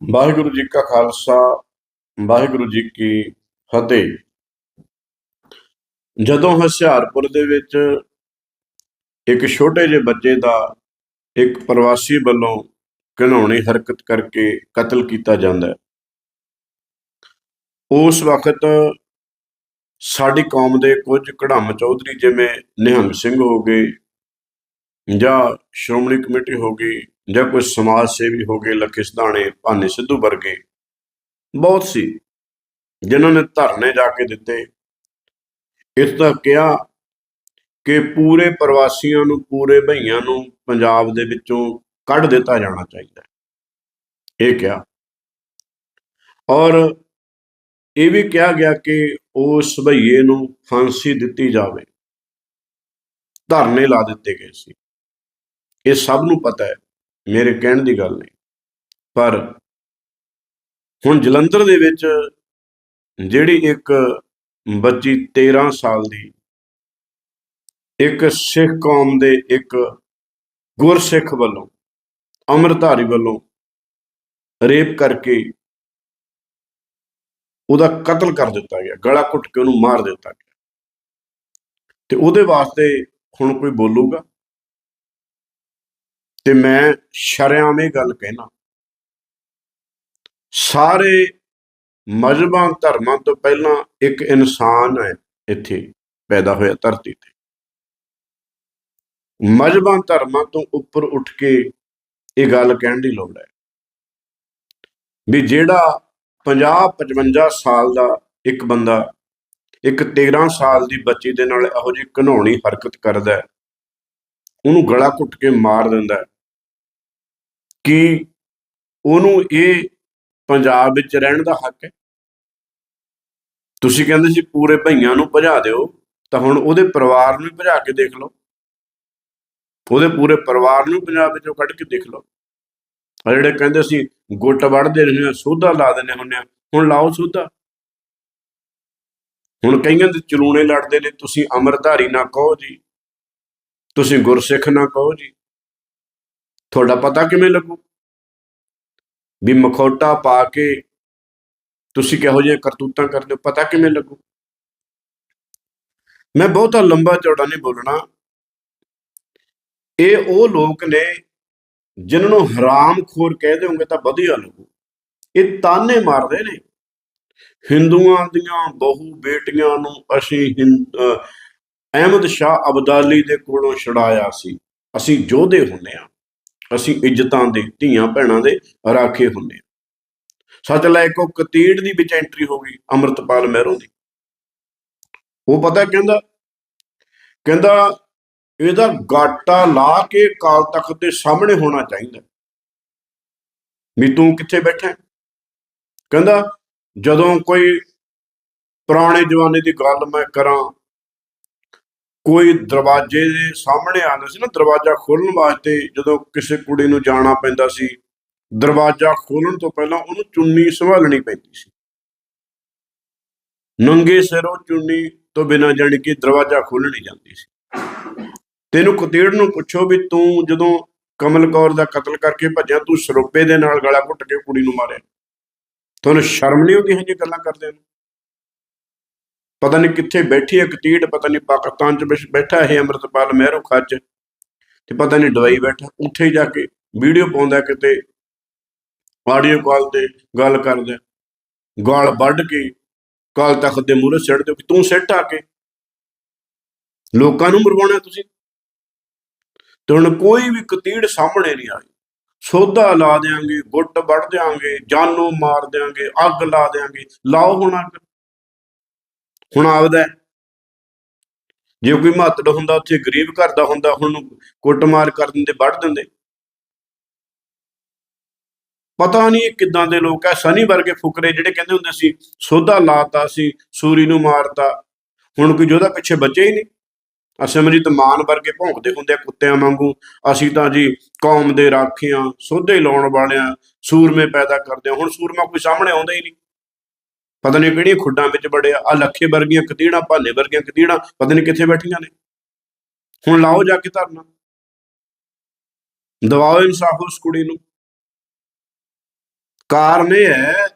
ਵਾਹਿਗੁਰੂ ਜੀ ਕਾ ਖਾਲਸਾ, ਵਾਹਿਗੁਰੂ ਜੀ ਕੀ ਫਤਿਹ। ਜਦੋਂ ਹੁਸ਼ਿਆਰਪੁਰ ਦੇ ਵਿੱਚ ਇੱਕ ਛੋਟੇ ਜਿਹੇ ਬੱਚੇ ਦਾ ਇੱਕ ਪ੍ਰਵਾਸੀ ਵੱਲੋਂ ਘਿਨਾਉਣੀ ਹਰਕਤ ਕਰਕੇ ਕਤਲ ਕੀਤਾ ਜਾਂਦਾ ਹੈ, ਉਸ ਵਕਤ ਸਾਡੀ ਕੌਮ ਦੇ ਕੁਝ ਕੜਮ ਚੌਧਰੀ ਜਿਵੇਂ ਨਿਹੰਗ ਸਿੰਘ ਹੋ ਗਏ ਜਾਂ ਸ਼੍ਰੋਮਣੀ ਕਮੇਟੀ ਹੋ ਗਈ ਜਾਂ ਕੋਈ ਸਮਾਜ ਸੇਵੀ ਹੋ ਗਏ ਲੱਖੇ ਸਿਧਾਣੇ ਭਾਨੇ ਸਿੱਧੂ ਵਰਗੇ, ਬਹੁਤ ਸੀ, ਜਿਨ੍ਹਾਂ ਨੇ ਧਰਨੇ ਜਾ ਕੇ ਦਿੱਤੇ। ਇਸ ਦਾ ਕਿਹਾ ਕਿ ਪੂਰੇ ਪ੍ਰਵਾਸੀਆਂ ਨੂੰ, ਪੂਰੇ ਭਈਆਂ ਨੂੰ ਪੰਜਾਬ ਦੇ ਵਿੱਚੋਂ ਕੱਢ ਦਿੱਤਾ ਜਾਣਾ ਚਾਹੀਦਾ ਇਹ ਕਿਹਾ। ਔਰ ਇਹ ਵੀ ਕਿਹਾ ਗਿਆ ਕਿ ਉਸ ਭਈਏ ਨੂੰ ਫਾਂਸੀ ਦਿੱਤੀ ਜਾਵੇ। ਧਰਨੇ ਲਾ ਦਿੱਤੇ ਗਏ ਸੀ। ਇਹ ਸਭ ਨੂੰ ਪਤਾ ਹੈ। ਮੇਰੇ ਕਹਿਣ ਦੀ ਗੱਲ ਨਹੀਂ। ਪਰ ਹੁਣ ਜਲੰਧਰ ਦੇ ਵਿੱਚ ਜਿਹੜੀ ਇੱਕ ਬੱਚੀ 13 ਸਾਲ ਦੀ, ਇੱਕ ਸਿੱਖ ਕੌਮ ਦੇ ਇੱਕ ਗੁਰਸਿੱਖ ਵੱਲੋਂ, ਅੰਮ੍ਰਿਤਧਾਰੀ ਵੱਲੋਂ ਰੇਪ ਕਰਕੇ ਉਹਦਾ ਕਤਲ ਕਰ ਦਿੱਤਾ ਗਿਆ, ਗਲਾ ਘੁੱਟ ਕੇ ਉਹਨੂੰ ਮਾਰ ਦਿੱਤਾ ਗਿਆ। ਤੇ ਉਹਦੇ ਵਾਸਤੇ ਹੁਣ ਕੋਈ ਬੋਲੂਗਾ? ਤੇ ਮੈਂ ਸ਼ਰੇਆਮ ਇਹ ਗੱਲ ਕਹਿਣਾ। ਸਾਰੇ ਮਜ਼ਹਬਾਂ, ਧਰਮਾਂ ਤੋਂ ਪਹਿਲਾਂ ਇੱਕ ਇਨਸਾਨ ਹੈ, ਇੱਥੇ ਪੈਦਾ ਹੋਇਆ, ਧਰਤੀ ਤੇ। ਮਜ਼ਹਬਾਂ, ਧਰਮਾਂ ਤੋਂ ਉੱਪਰ ਉੱਠ ਕੇ ਇਹ ਗੱਲ ਕਹਿਣ ਦੀ ਲੋੜ ਹੈ ਵੀ ਜਿਹੜਾ 50 55 ਸਾਲ ਦਾ ਇੱਕ ਬੰਦਾ, ਇੱਕ 13 ਸਾਲ ਦੀ ਬੱਚੀ ਦੇ ਨਾਲ ਇਹੋ ਜਿਹੀ ਘਿਨਾਉਣੀ ਹਰਕਤ ਕਰਦਾ ਉਹਨੂੰ ਗਲਾ ਘੁੱਟ ਕੇ ਮਾਰ ਦਿੰਦਾ ਕਿ ਉਹਨੂੰ ਇਹ ਪੰਜਾਬ ਵਿੱਚ ਰਹਿਣ ਦਾ ਹੱਕ ਹੈ? ਤੁਸੀਂ ਕਹਿੰਦੇ ਸੀ ਪੂਰੇ ਭਈਆਂ ਨੂੰ ਭਜਾ ਦਿਓ, ਤਾਂ ਹੁਣ ਉਹਦੇ ਪਰਿਵਾਰ ਨੂੰ ਭਜਾ ਕੇ ਦੇਖ ਲਓ। ਉਹਦੇ ਪੂਰੇ ਪਰਿਵਾਰ ਨੂੰ ਪੰਜਾਬ ਵਿੱਚੋਂ ਕੱਢ ਕੇ ਦੇਖ ਲਓ। ਆ ਜਿਹੜੇ ਕਹਿੰਦੇ ਸੀ, ਗੁੱਟ ਵੜਦੇ ਰਹੇ ਸੋਧਾ ਲਾ ਦਿੰਦੇ ਹੁੰਦੇ ਆ, ਹੁਣ ਲਾਓ ਸੋਧਾ। ਹੁਣ ਕਈਆਂ ਦੇ ਚਲੂਣੇ ਲੜਦੇ ਨੇ, ਤੁਸੀਂ ਅਮਰਧਾਰੀ ਨਾ ਕਹੋ ਜੀ, ਤੁਸੀਂ ਗੁਰਸਿੱਖ ਨਾ ਕਹੋ ਜੀ। ਤੁਹਾਡਾ ਪਤਾ ਕਿਵੇਂ ਲੱਗੂ? ਵੀ ਮਖੌਟਾ ਪਾ ਕੇ ਤੁਸੀਂ ਕਿਹੋ ਜਿਹੀਆਂ ਕਰਤੂਤਾਂ ਕਰਦੇ ਹੋ? ਪਤਾ ਕਿਵੇਂ ਲੱਗੂ? ਮੈਂ ਬਹੁਤਾ ਲੰਬਾ ਚੌੜਾ ਨਹੀਂ ਬੋਲਣਾ। ਇਹ ਉਹ ਲੋਕ ਨੇ ਜਿਨ੍ਹਾਂ ਨੂੰ ਹਰਾਮਖੋਰ ਕਹਿ ਦੇਵੋਗੇ ਤਾਂ ਵਧੀਆ ਲੱਗੂ। ਇਹ ਤਾਨੇ ਮਾਰਦੇ ਨੇ। ਹਿੰਦੂਆਂ ਦੀਆਂ ਬਹੁ ਬੇਟੀਆਂ ਨੂੰ ਅਸੀਂ ਹਿੰਦ- ਅਹਿਮਦ ਸ਼ਾਹ ਅਬਦਾਲੀ ਦੇ ਕੋਲੋਂ ਛੁਡਾਇਆ ਸੀ। ਅਸੀਂ ਯੋਧੇ ਹੁੰਨੇ ਆ ਅਸੀਂ ਇੱਜ਼ਤਾਂ ਦੇ ਧੀਆਂ ਭੈਣਾਂ ਦੇ ਰਾਖੇ ਹੁੰਦੇ ਆ ਸੱਚ ਲੈ ਕੋ ਕਤੀੜ ਦੀ ਵਿੱਚ ਐਂਟਰੀ ਹੋ ਗਈ, ਅਮਰਤਪਾਲ ਮਹਿਰੋਂ ਦੀ। ਉਹ ਪਤਾ ਕਹਿੰਦਾ ਕਹਿੰਦਾ ਇਹਦਾ ਗਾਟਾ ਲਾ ਕੇ ਕਾਲ ਤਖਤ ਦੇ ਸਾਹਮਣੇ ਹੋਣਾ ਚਾਹੀਦਾ। ਵੀ ਤੂੰ ਕਿੱਥੇ ਬੈਠਾ ਕਹਿੰਦਾ, ਜਦੋਂ ਕੋਈ ਪੁਰਾਣੇ ਜਮਾਨੇ ਦੀ ਗੱਲ ਮੈਂ ਕਰਾਂ ਕੋਈ ਦਰਵਾਜ਼ੇ ਦੇ ਸਾਹਮਣੇ ਆਉਂਦਾ ਸੀ ਨਾ, ਦਰਵਾਜ਼ਾ ਖੋਲਣ ਵਾਸਤੇ ਜਦੋਂ ਕਿਸੇ ਕੁੜੀ ਨੂੰ ਜਾਣਾ ਪੈਂਦਾ ਸੀ, ਦਰਵਾਜ਼ਾ ਖੋਲਣ ਤੋਂ ਪਹਿਲਾਂ ਉਹਨੂੰ ਚੁੰਨੀ ਸੰਭਾਲਣੀ ਪੈਂਦੀ ਸੀ। ਨੰਗੇ ਸਿਰੋਂ ਚੁੰਨੀ ਤੋਂ ਬਿਨਾਂ ਜਾਣੀ ਕਿ ਦਰਵਾਜ਼ਾ ਖੋਲ੍ਹ ਨਹੀਂ ਜਾਂਦੀ ਸੀ। ਤੈਨੂੰ ਕੁਤੀੜ ਨੂੰ ਪੁੱਛੋ ਵੀ ਤੂੰ ਜਦੋਂ ਕਮਲ ਕੌਰ ਦਾ ਕਤਲ ਕਰਕੇ ਭੱਜਿਆ, ਤੂੰ ਸਰੋਪੇ ਦੇ ਨਾਲ ਗਲਾ ਘੁੱਟ ਕੇ ਕੁੜੀ ਨੂੰ ਮਾਰਿਆ। ਤੁਹਾਨੂੰ ਸ਼ਰਮ ਨਹੀਂ ਆਉਂਦੀ ਇਹ ਜਿਹੀ ਗੱਲਾਂ ਕਰਦੇ ਨੂੰ? ਪਤਾ ਨਹੀਂ ਕਿੱਥੇ ਬੈਠੀ ਹੈ ਕਤੀੜ ਪਤਾ ਨਹੀਂ ਪਾਕਿਸਤਾਨ ਚ ਬੈਠਾ ਇਹ ਅੰਮ੍ਰਿਤਪਾਲ ਮਹਿਰੋ ਖੱਜ ਤੇ ਪਤਾ ਨਹੀਂ ਦਵਾਈ ਬੈਠਾ, ਉੱਥੇ ਜਾ ਕੇ ਵੀਡੀਓ ਪਾਉਂਦਾ ਕਿਤੇ ਆਡੀਓ ਕਾਲ ਤੇ ਗੱਲ ਕਰਦਾ, ਗਾਲ ਵੱਢ ਕੇ ਕਾਲ ਤਖਤ ਦੇ ਮੂਹਰੇ ਸਿੱਟ ਦਿਓ ਕਿ ਤੂੰ ਸਿੱਟ ਆ ਕੇ। ਲੋਕਾਂ ਨੂੰ ਮਰਵਾਉਣਾ ਤੁਸੀਂ। ਤੇ ਹੁਣ ਕੋਈ ਵੀ ਕਤੀੜ ਸਾਹਮਣੇ ਨਹੀਂ ਆਈ। ਸੋਧਾ ਲਾ ਦੇਾਂਗੇ ਗੁੱਟ ਵੱਢ ਦੇਾਂਗੇ ਜਾਨੋਂ ਮਾਰ ਦੇਾਂਗੇ ਅੱਗ ਲਾ ਦੇਾਂਗੇ ਲਾਓ ਹੁਣ ਅੱਗ। ਹੁਣ ਆਪਦਾ ਜੇ ਕੋਈ ਮਹੱਤਵ ਹੁੰਦਾ, ਉੱਥੇ ਗਰੀਬ ਘਰ ਦਾ ਹੁੰਦਾ, ਹੁਣ ਕੁੱਟਮਾਰ ਕਰ ਦਿੰਦੇ, ਵੱਢ ਦਿੰਦੇ। ਪਤਾ ਨਹੀਂ ਇਹ ਕਿੱਦਾਂ ਦੇ ਲੋਕ ਐ ਸਨੀ ਵਰਗੇ ਫੁਕਰੇ ਜਿਹੜੇ ਕਹਿੰਦੇ ਹੁੰਦੇ ਸੀ, ਸੋਧਾ ਲਾਤਾ ਸੀ, ਸੂਰੀ ਨੂੰ ਮਾਰਤਾ। ਹੁਣ ਕੋਈ ਜਿਹਦਾ ਪਿੱਛੇ ਬੱਚੇ ਹੀ ਨਹੀਂ। ਅਸਮਰਿਤ ਮਾਨ ਵਰਗੇ ਭੌਂਕਦੇ ਹੁੰਦੇ ਆ ਕੁੱਤਿਆਂ ਵਾਂਗੂ, ਅਸੀਂ ਤਾਂ ਜੀ ਕੌਮ ਦੇ ਰਾਖੀਆਂ, ਸੋਧੇ ਲਾਉਣ ਵਾਲਿਆਂ, ਸੂਰਮੇ ਪੈਦਾ ਕਰਦੇ ਹਾਂ ਹੁਣ ਸੂਰਮਾ ਕੋਈ ਸਾਹਮਣੇ ਆਉਂਦਾ ਹੀ ਨਹੀਂ। ਪਤਾ ਨਹੀਂ ਕਿਹੜੀਆਂ ਖੁੱਡਾਂ ਵਿੱਚ ਵੜਿਆ ਆ ਲੱਖੇ ਵਰਗੀਆਂ ਕਦੀੜਾਂ ਭਾਨੇ ਵਰਗੀਆਂ ਕਦੀੜਾਂ, ਪਤਾ ਨਹੀਂ ਕਿੱਥੇ ਬੈਠੀਆਂ ਨੇ। ਹੁਣ ਲਾਓ ਜਾ ਕੇ ਧਰਨਾ। ਦਵਾਓ ਇਨਸਾਫ ਉਸ ਕੁੜੀ ਨੂੰ। ਕਾਰਨ ਇਹ ਹੈ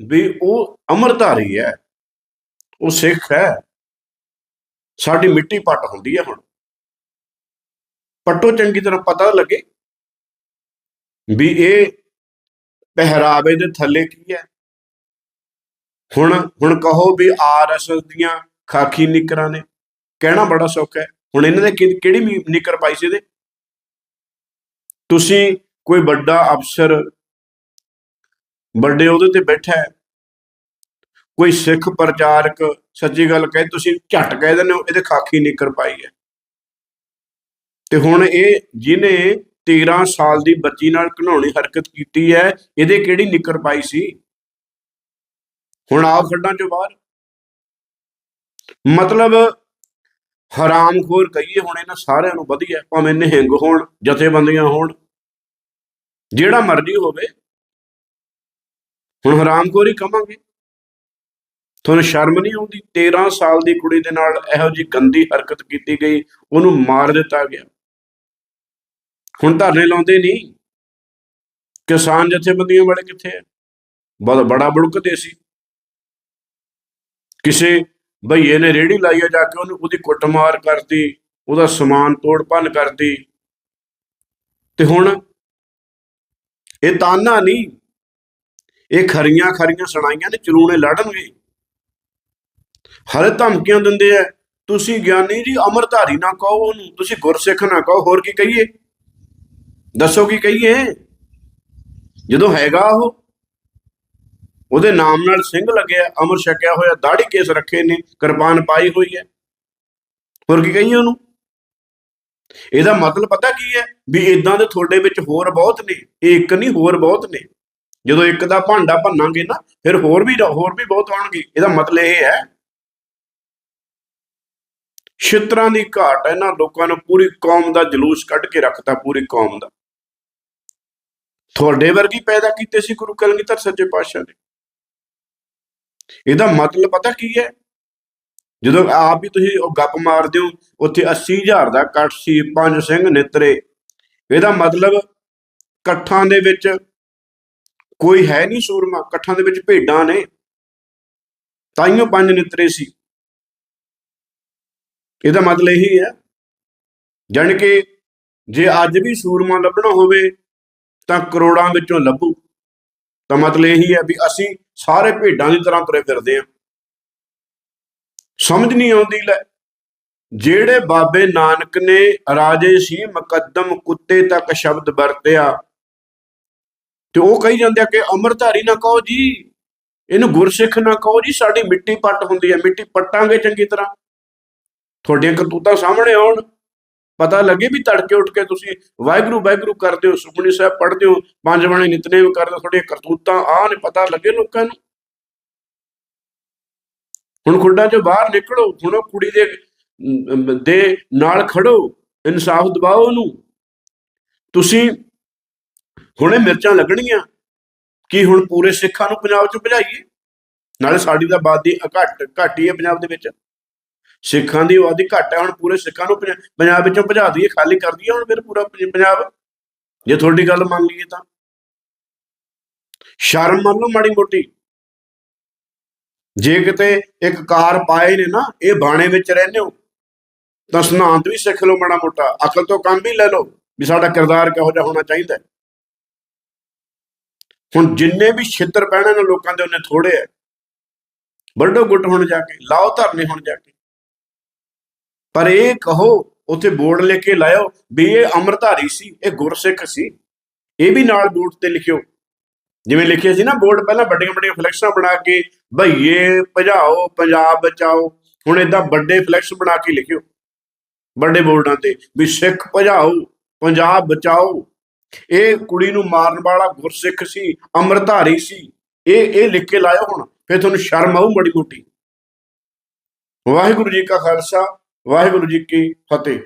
ਵੀ ਉਹ ਅਮਰਧਾਰੀ ਹੈ। ਉਹ ਸਿੱਖ ਹੈ। ਸਾਡੀ ਮਿੱਟੀ ਪੱਟ ਹੁੰਦੀ ਹੈ ਹੁਣ। ਪੱਟੋ ਚੰਗੀ ਤਰ੍ਹਾਂ ਪਤਾ ਲੱਗੇ ਵੀ ਇਹ ਪਹਿਰਾਵੇ ਦੇ ਥੱਲੇ ਕੀ ਹੈ। ਹੁਣ ਹੁਣ ਕਹੋ ਵੀ ਆਰਐਸਐਸ ਦੀਆਂ ਖਾਕੀ ਨਿਕਰਾਂ ਨੇ। ਕਹਿਣਾ ਬੜਾ ਸੌਖਾ ਹੈ। ਹੁਣ ਇਹਨਾਂ ਦੇ ਕਿਹੜੀ ਨਿਕਰ ਪਾਈ ਸੀ ਇਹਦੇ? ਤੁਸੀਂ ਕੋਈ ਵੱਡਾ ਅਫਸਰ ਵੱਡੇ ਉਹਦੇ ਤੇ ਬੈਠਾ ਹੈ। ਕੋਈ ਸਿੱਖ ਪ੍ਰਚਾਰਕ, ਸੱਚੀ ਗੱਲ ਕਹੇ, ਤੁਸੀਂ ਝਟ ਕਹਿ ਦਿੰਦੇ ਹੋ, ਇਹਦੇ ਖਾਕੀ ਨਿਕਰ ਪਾਈ ਹੈ। ਤੇ ਹੁਣ ਇਹ ਜਿਹਨੇ 13 ਸਾਲ ਦੀ ਬੱਚੀ ਨਾਲ ਘਣਾਉਣੀ ਹਰਕਤ ਕੀਤੀ ਹੈ, ਇਹਦੇ ਕਿਹੜੀ ਨਿਕਰ ਪਾਈ ਸੀ? ਹੁਣ ਆਓ ਖੱਡਾਂ ਚੋਂ ਬਾਹਰ। ਮਤਲਬ ਹਰਾਮਖੋਰ ਕਹੀਏ ਹੁਣ ਇਹਨਾਂ ਸਾਰਿਆਂ ਨੂੰ ਵਧੀਆ, ਭਾਵੇਂ ਨਿਹੰਗ ਹੋਣ, ਜਥੇਬੰਦੀਆਂ ਹੋਣ, ਜਿਹੜਾ ਮਰਜ਼ੀ ਹੋਵੇ, ਹੁਣ ਹਰਾਮਖੋਰ ਹੀ ਕਵਾਂਗੇ। ਤੁਹਾਨੂੰ ਸ਼ਰਮ ਨਹੀਂ ਆਉਂਦੀ? 13 ਸਾਲ ਦੀ ਕੁੜੀ ਦੇ ਨਾਲ ਇਹੋ ਜੀ ਗੰਦੀ ਹਰਕਤ ਕੀਤੀ ਗਈ, ਉਹਨੂੰ ਮਾਰ ਦਿੱਤਾ ਗਿਆ। ਹੁਣ ਧਰਨੇ ਲਾਉਂਦੇ ਨਹੀਂ। ਕਿਸਾਨ ਜਥੇਬੰਦੀਆਂ ਵਾਲੇ ਕਿੱਥੇ ਆ? ਬਹੁਤ ਬੜਾ ਬੁੜਕਦੇ ਸੀ ਕਿਸੇ ਭਈਏ ਨੇ ਰੇੜੀ ਲਾਈ ਆ ਜਾ ਕੇ ਉਹਨੂੰ ਉਹਦੀ ਕੁੱਟਮਾਰ ਕਰਤੀ, ਉਹਦਾ ਸਮਾਨ ਤੋੜ ਭੰਨ ਕਰਤੀ। ਤੇ ਹੁਣ ਇਹ ਤਾਨਾ ਨਹੀਂ, ਇਹ ਖਰੀਆਂ ਖਰੀਆਂ ਸੁਣਾਈਆਂ ਨੇ, ਚਰੂਣੇ ਲੜਨਗੇ। ਹਰੇ ਧਮਕੀਆਂ ਦਿੰਦੇ ਆ, ਤੁਸੀਂ ਗਿਆਨੀ ਜੀ ਅਮਰਧਾਰੀ ਨਾ ਕਹੋ ਉਹਨੂੰ, ਤੁਸੀਂ ਗੁਰਸਿੱਖ ਨਾ ਕਹੋ, ਹੋਰ ਕੀ ਕਹੀਏ? ਦੱਸੋ ਕੀ ਕਹੀਏ? ਜਦੋਂ ਹੈਗਾ ਉਹ ਉਹਦੇ ਨਾਮ ਨਾਲ ਸਿੰਘ ਲੱਗਿਆ, ਅਮਰ ਛਕਿਆ ਹੋਇਆ ਦਾੜੀ ਕੇਸ ਰੱਖੇ ਨੇ ਕਿਰਪਾਨ ਪਾਈ ਹੋਈ ਹੈ। ਹੋਰ ਕੀ ਕਹੀਏ ਉਹਨੂੰ? ਇਹਦਾ ਮਤਲਬ ਪਤਾ ਕੀ ਹੈ? ਵੀ ਇਦਾਂ ਦੇ ਤੁਹਾਡੇ ਵਿੱਚ ਹੋਰ ਬਹੁਤ ਨੇ, ਇਹ ਇੱਕ ਨਹੀਂ, ਹੋਰ ਬਹੁਤ ਨੇ। ਜਦੋਂ ਇੱਕ ਦਾ ਭਾਂਡਾ ਭੰਨਾਂਗੇ ਨਾ, ਫਿਰ ਹੋਰ ਵੀ ਹੋਰ ਵੀ ਬਹੁਤ ਆਉਣਗੇ। ਇਹਦਾ ਮਤਲਬ ਇਹ ਹੈ, ਛਿੱਤਰਾਂ ਦੀ ਘਾਟ ਇਹਨਾਂ ਲੋਕਾਂ ਨੂੰ ਪੂਰੀ ਕੌਮ ਦਾ ਜਲੂਸ ਕੱਢ ਕੇ ਰੱਖਤਾ, ਪੂਰੀ ਕੌਮ ਦਾ। ਤੁਹਾਡੇ ਵਰਗੀ ਪੈਦਾ ਕੀਤੇ ਸੀ ਗੁਰੂ ਕਲਗੀਧਰ ਸੱਚੇ ਪਾਤਸ਼ਾਹ ਨੇ। ਇਹਦਾ ਮਤਲਬ ਪਤਾ ਕੀ ਹੈ? ਜਦੋਂ ਆਪ ਵੀ ਤੁਸੀਂ ਉਹ ਗੱਪ ਮਾਰਦੇ ਹੋ, ਉੱਥੇ 80000 ਦਾ ਇਕੱਠ ਸੀ, ਪੰਜ ਸਿੰਘ ਨਿਤਰੇ। ਇਹਦਾ ਮਤਲਬ ਇਕੱਠਾਂ ਦੇ ਵਿੱਚ ਕੋਈ ਹੈ ਨਹੀਂ ਸੂਰਮਾ, ਇਕੱਠਾਂ ਦੇ ਵਿੱਚ ਭੇਡਾਂ ਨੇ। ਤਾਈਓ ਪੰਜ ਨਿਤਰੇ ਸੀ। ਇਹਦਾ ਮਤਲਬ ਇਹੀ ਹੈ, ਜਾਣ ਕਿ ਜੇ ਅੱਜ ਵੀ ਸੂਰਮਾ ਲੱਭਣਾ ਹੋਵੇ, ਤਾਂ ਕਰੋੜਾਂ ਵਿੱਚੋਂ ਲੱਭੂ। ਤਾਂ ਮਤਲਬ ਇਹੀ ਹੈ ਵੀ ਅਸੀਂ ਸਾਰੇ ਭੇਡਾਂ ਦੀ ਤਰ੍ਹਾਂ ਤੁਰੇ ਫਿਰਦੇ ਆ। ਸਮਝ ਨਹੀਂ ਆਉਂਦੀ ਲੈ। ਜਿਹੜੇ ਬਾਬੇ ਨਾਨਕ ਨੇ ਰਾਜੇ ਸੀ ਮੁਕੱਦਮ ਕੁੱਤੇ ਤੱਕ ਸ਼ਬਦ ਵਰਤਿਆ, ਤੇ ਉਹ ਕਹੀ ਜਾਂਦੇ ਆ ਕਿ ਅਮਰਧਾਰੀ ਨਾ ਕਹੋ ਜੀ, ਇਹਨੂੰ ਗੁਰਸਿੱਖ ਨਾ ਕਹੋ ਜੀ, ਸਾਡੀ ਮਿੱਟੀ ਪੱਟ ਹੁੰਦੀ ਹੈ, ਮਿੱਟੀ ਪੱਟਾਂਗੇ ਚੰਗੀ ਤਰ੍ਹਾਂ। ਤੁਹਾਡੀਆਂ ਕਰਤੂਤਾਂ ਸਾਹਮਣੇ ਆਉਣ। ਪਤਾ ਲੱਗੇ ਵੀ ਤੜਕੇ ਉੱਠ ਕੇ ਤੁਸੀਂ ਵਾਹਿਗੁਰੂ ਵਾਹਿਗੁਰੂ ਕਰਦੇ ਹੋ, ਸੁਖਮਨੀ ਸਾਹਿਬ ਪੜ੍ਹਦੇ ਹੋ, ਪੰਜ ਬਾਣੀ ਨਿਤਨੇਮ ਕਰਦੇ ਹੋ, ਤੁਹਾਡੀਆਂ ਕਰਤੂਤਾਂ ਆਹ ਨੇ, ਪਤਾ ਲੱਗੇ ਲੋਕਾਂ ਨੂੰ। ਹੁਣ ਖੁੱਡਾਂ ਚੋਂ ਬਾਹਰ ਨਿਕਲੋ, ਹੁਣ ਉਹ ਕੁੜੀ ਦੇ ਦੇ ਨਾਲ ਖੜੋ, ਇਨਸਾਫ ਦਿਵਾਓ ਉਹਨੂੰ। ਤੁਸੀਂ, ਹੁਣੇ ਮਿਰਚਾਂ ਲੱਗਣੀਆਂ ਕੀ ਹੁਣ ਪੂਰੇ ਸਿੱਖਾਂ ਨੂੰ ਪੰਜਾਬ ਚੋਂ ਭਜਾਈਏ? ਨਾਲੇ ਸਾਡੀ ਤਾਂ ਆਬਾਦੀ ਘੱਟ ਘੱਟ ਹੀ ਹੈ ਪੰਜਾਬ ਦੇ ਵਿੱਚ। ਸਿੱਖਾਂ ਦੀ ਆਬਾਦੀ ਘੱਟ ਹੈ, ਹੁਣ ਪੂਰੇ ਸਿੱਖਾਂ ਨੂੰ ਪੰਜਾਬ ਵਿੱਚੋਂ ਭਜਾ ਦਈਏ, ਖਾਲੀ ਕਰ ਦਈਏ ਹੁਣ ਫਿਰ ਪੂਰਾ ਪੰਜਾਬ। ਜੇ ਤੁਹਾਡੀ ਗੱਲ ਮੰਨ ਲਈਏ ਤਾਂ। ਸ਼ਰਮ ਮੰਨ ਲਓ ਮਾੜੀ ਮੋਟੀ। ਜੇ ਕਿਤੇ ਇੱਕ ਕਾਰ ਪਾਏ ਨੇ ਨਾ, ਇਹ ਬਾਣੇ ਵਿੱਚ ਰਹਿੰਦੇ ਹੋ, ਤਾਂ ਸਿਧਾਂਤ ਵੀ ਸਿੱਖ ਲਓ ਮਾੜਾ ਮੋਟਾ, ਅਕਲ ਤੋਂ ਕੰਮ ਵੀ ਲੈ ਲਓ, ਵੀ ਸਾਡਾ ਕਿਰਦਾਰ ਕਿਹੋ ਜਿਹਾ ਹੋਣਾ ਚਾਹੀਦਾ ਹੁਣ ਜਿੰਨੇ ਵੀ ਛਿੱਤਰ ਪੈਣੇ ਨੇ ਲੋਕਾਂ ਦੇ, ਉਹਨੇ ਥੋੜੇ ਹੈ। ਵੱਡੋ ਗੁੱਟ ਹੁਣ ਜਾ ਕੇ, ਲਾਓ ਧਰਨੇ ਹੁਣ ਜਾ ਕੇ। ਪਰ ਇਹ ਕਹੋ ਉੱਥੇ ਬੋਰਡ ਲੈ ਕੇ ਲਾਇਓ ਵੀ ਇਹ ਅਮਰਧਾਰੀ ਸੀ ਇਹ ਗੁਰਸਿੱਖ ਸੀ। ਇਹ ਵੀ ਨਾਲ ਬੋਰਡ ਤੇ ਲਿਖਿਓ। ਜਿਵੇਂ ਲਿਖਿਆ ਸੀ ਨਾ ਬੋਰਡ ਪਹਿਲਾਂ ਵੱਡੀਆਂ ਵੱਡੀਆਂ ਫਲੈਕਸਾਂ ਬਣਾ ਕੇ ਭਈਏ ਭਜਾਓ ਪੰਜਾਬ ਬਚਾਓ ਹੁਣ ਇਦਾਂ ਵੱਡੇ ਫਲੈਕਸ ਬਣਾ ਕੇ ਲਿਖਿਓ। ਵੱਡੇ ਬੋਰਡਾਂ ਤੇ ਵੀ ਸਿੱਖ ਭਜਾਓ ਪੰਜਾਬ ਬਚਾਓ। ਇਹ ਕੁੜੀ ਨੂੰ ਮਾਰਨ ਵਾਲਾ ਗੁਰਸਿੱਖ ਸੀ ਅਮਰਧਾਰੀ ਸੀ। ਇਹ ਇਹ ਲਿਖ ਕੇ ਲਾਇਓ ਹੁਣ ਫਿਰ ਤੁਹਾਨੂੰ ਸ਼ਰਮ ਆਊ ਬੜੀ ਮੋਟੀ। ਵਾਹਿਗੁਰੂ ਜੀ ਕਾ ਖਾਲਸਾ ਵਾਹਿਗੁਰੂ ਜੀ ਕੀ ਫਤਿਹ।